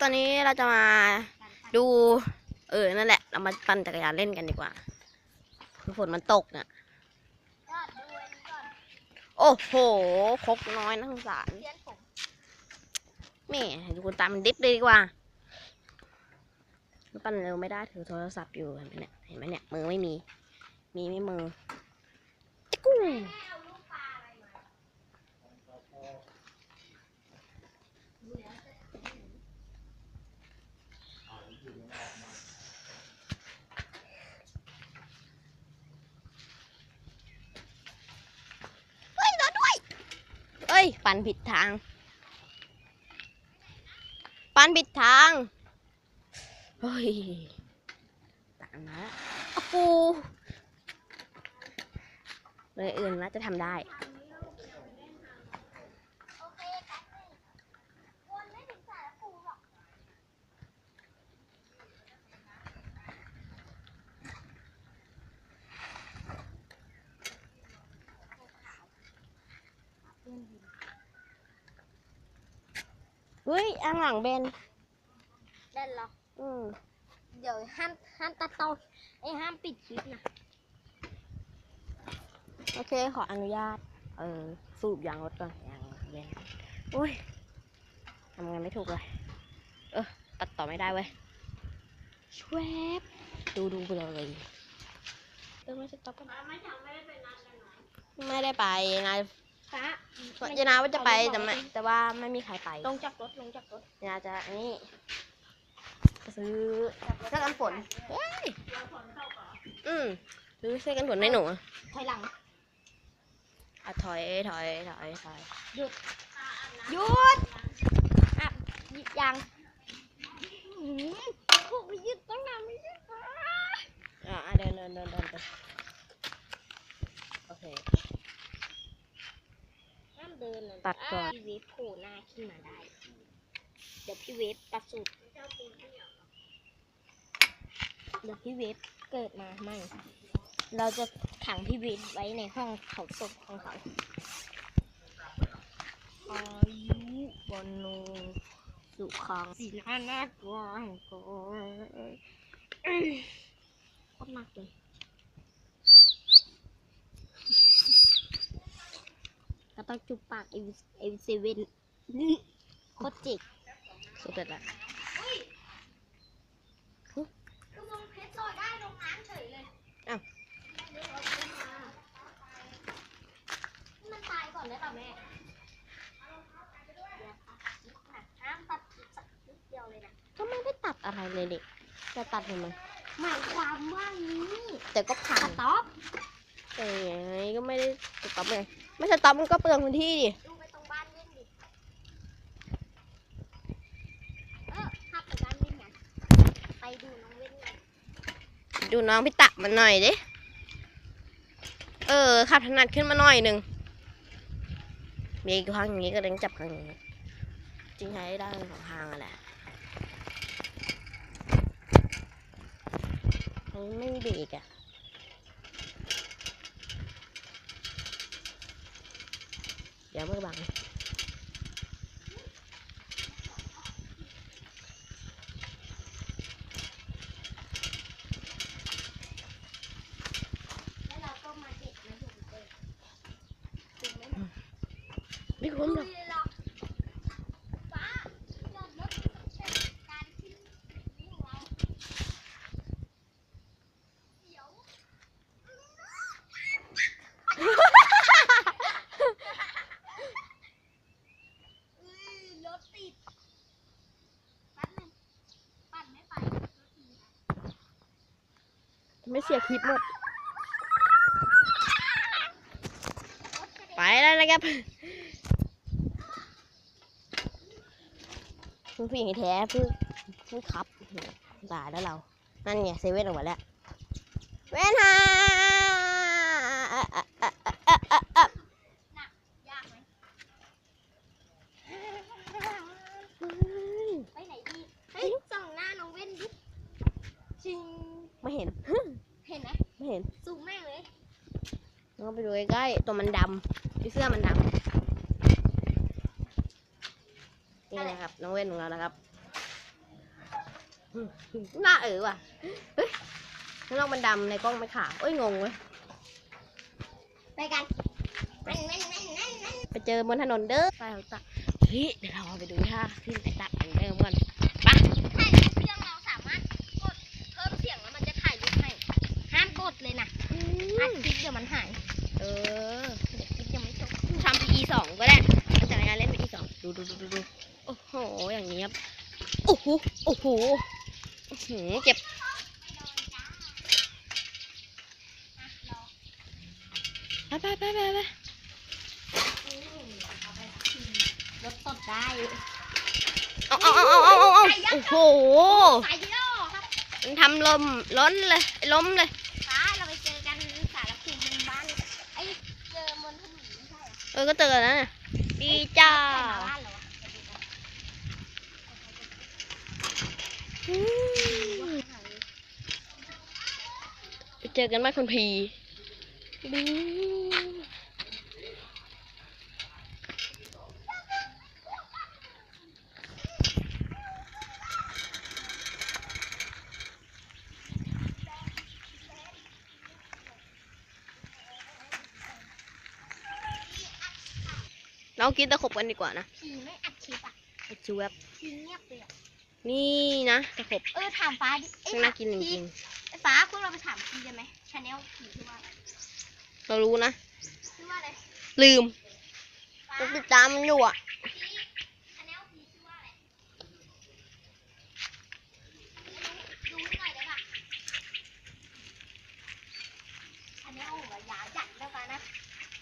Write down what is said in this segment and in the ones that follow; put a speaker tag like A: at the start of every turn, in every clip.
A: ตอนนี้เราจะมาดู เออ นั่นแหละ เรามาปั่นจักรยานเล่นกันดีกว่า คือฝนมันตกเนี่ยโอ้โห คกน้อยน่าสงสารแม่ดูคนตามมันดิฟเลยดีกว่ามันปั่นเร็วไม่ได้ถือโทรศัพท์อยู่เห็นไหมเนี่ย เห็นไหมเนี่ย มือไม่มี มีไม่มือจิ๊กกู้เฮ้ยรถด้วย เอ้ ย ปั่นผิดทาง ปั่นผิดทาง เฮ้ยตามมาแล้วโอ้โหเลยอื่นน่าจะทำได้ เฮ้ยอันหลังเบน
B: เล่นเหรอ
A: อืม
B: เดี๋ยวห้ามห้ามตัดต่อไอ้ยห้ามปิดคลิปนะ
A: โอเค ขออนุญาต เออ สูบยางรถก่อนยางเบนโอ้ยทำงานไม่ถูกเลย เออ ตัดต่อไม่ได้เว้ยชวบดูดูไปเลยเออไม่ใช่ต๊อปกัน
B: ไม่ทำไม่ได้ไปนัดกันหน่อย
A: ไม่ได้ไปนาย
B: พระ
A: ยายนาว่าจะไปแต่ไม่แต่ว่าไม่มีใครไป
B: ลงจากรถลงจากรถ
A: ยายนาจะอันนี้จะซื้อเสื้อกันฝนเฮ้ยอืมซื้อเสื้อกันฝนให้หนู
B: ถอยหลัง
A: อะถอยถอยถอยถอย
B: หยุดหยุดอะหยิบยางหืมพวกไปยึดตั้งนานไม่ยึดอะ
A: อะอะเดินเดินเดินเดินไปโอเค
B: ห้ามเดินเลย
A: ตัดก่อน
B: พี่เวฟโผล่หน้าขึ้นมาได้ เดี๋ยวพี่เวฟประสูติเดี๋ยวพี่เวฟเกิดมาใหม่ เราจะขังพี่เวฟไว้ในห้องเขาศพของเขา
A: อายุวันโนสุขัง
B: สีหน้าน่ากลัวแห่งกอยโคตรหนักเลย ต้องจุบปากเอวิเอวิเซเว่นโคตรเจ๋ง
A: สุดเด็ดละ
B: ก็มองเพชรลอยได้ลงน้ำเฉยเลย
A: อ้าว
B: มันตายก่อนได้ป่ะแม่ห้ามตัดสักนิดเดียวเลยนะ
A: ก็ไม่ได้ตัดอะไรเลยเด็กจะตัดทำไม
B: หมายความว่านี้
A: แต่ก็พั
B: ส
A: ง
B: ต็อป
A: แต่ยังไงก็ไม่ได้สต็อปเลยไม่สต็อปมันก็เปลืองพื้นที่ดิ
B: ดูไปตรงบ้านเล่นดิเออขับไปบ้านเล่นไงไปดูน้องเว้นไง
A: ดูน้องพี่ตะมันหน่อยดิเออขับถนัดขึ้นมาหน่อยหนึ่งมีครั้งอย่างนี้ก็เล้งจับครั้งอย่างนี้จริงใช้ได้สองทางอะแหละอันนี้ไม่มีเบรกอะ เดี๋ยวมือบัง
B: แล้วเราก็มาเด็ดมาดูเลยถึงไหม
A: ไม่คุ้มหรอก
B: หรอกฟ้าจอดรถเป็นการที่นี่ของเราเดี๋ยวอุ้ยรถติดแป๊บนึงปั่นไม่ไปรถติด
A: ไม่ เสียคลิปหมด ไปแล้วนะครับผู้หญิงแท้เพิ่งเพิ่งขับด่าแล้วเรา นั่นไงเซเว่นออกมาแล้ว เวนฮา
B: ยากไหมไปไหนดี เฮ้ยส่องหน้าน้องเว้นดิชิง
A: ไม่เห็น
B: เห็นไหม
A: ไม่เห็น
B: ซูมแม่งเลย
A: เราไปดูใกล้ๆตัวมันดำที่เสื้อมันดำนี่นะครับน้องเว้นของเรานะครับหน้าเออว่ะเฮ้ยข้างนอกมันดำในกล้องไม่ขาวเอ้ยงงเว้ย
B: ไปกันนั่นนั่นนั่นนั่นนั่น
A: ไปเจอบนถนนเด้อไปเอาตักเฮ้ยเดี๋ยวเราไปดูท่าขึ้นไอ้ตักอันเดิมก่อนไป
B: ถ่ายรูปเครื่องเราสามารถกดเพิ่มเสียงแล้วมันจะถ่ายรูปให้ห้ามกดเลยนะอัดคลิปเดี๋ยวมันหาย
A: เออ
B: เดี๋ยวคลิปยังไม่จบ
A: ทำ PE สองก็ได้เอาจากการเล่น PE สองดูดูดูดูดูโอ้โห อย่างนี้ครับโอ้โหโอ้โหอื้อหือเจ็บไปไปไปไปไป
B: รถตดได้
A: เอาเอาเอาเอาเอาเอาเอาโอ้โห
B: สายย่อครับ
A: มันทำลมล้นเลยล้มเลย
B: ฟ้าเราไปเจอกันสารภูมิเมืองบ้านไอ้เจอบนถนนไม่ใช่ เอ
A: อก็เจอแล้วเนี่ยดีจ้า
B: เจ
A: อกันมากคนพีดี วเรากินตะขบกันดีกว่านะ
B: ผีไม่อัดคลิปอะ
A: ไอ้จูแบบ
B: ผีเงียบเลยอะ
A: นี่นะตะขบ
B: เออถามฟ้าดิเอ้ย
A: น่ากินจ
B: พี่
A: ริง
B: ไอ้ฟ้าพวกเราไปถามพี่ได้ไหมชาแนลผีชื่อว่าอะไร
A: ๆเรารู้นะ
B: ชื่อว่าอะไร
A: ลืม
B: ฟ้า
A: เราติดตามมันอยู่อะ
B: พี่ชาแนลผีชื่อว่าอะไรดูให้หน่อยได้ปะชาแนลหัวยาวจัดแล้วกันนะ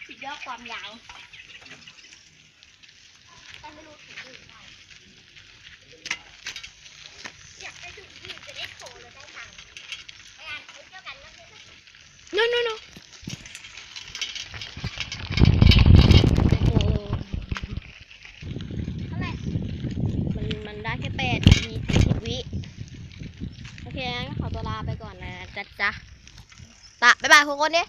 B: สุดยอดความยาวแต่ไม่รู้ถึงหรือเปล่าอยากไปถึงที่จะได้โชว์แล้วได้ตังค์ไปอ่านคลิปเดียวกันแล้วกัน
A: no no no โอ้โห
B: เท่าไหร่
A: มันมันได้แค่แปดนาทีสี่สิบวิ โอเคงั้นก็ขอตัวลาไปก่อนนะจ๊ะจ๊ะตะ บ๊ายบายคุณคนเนี่ย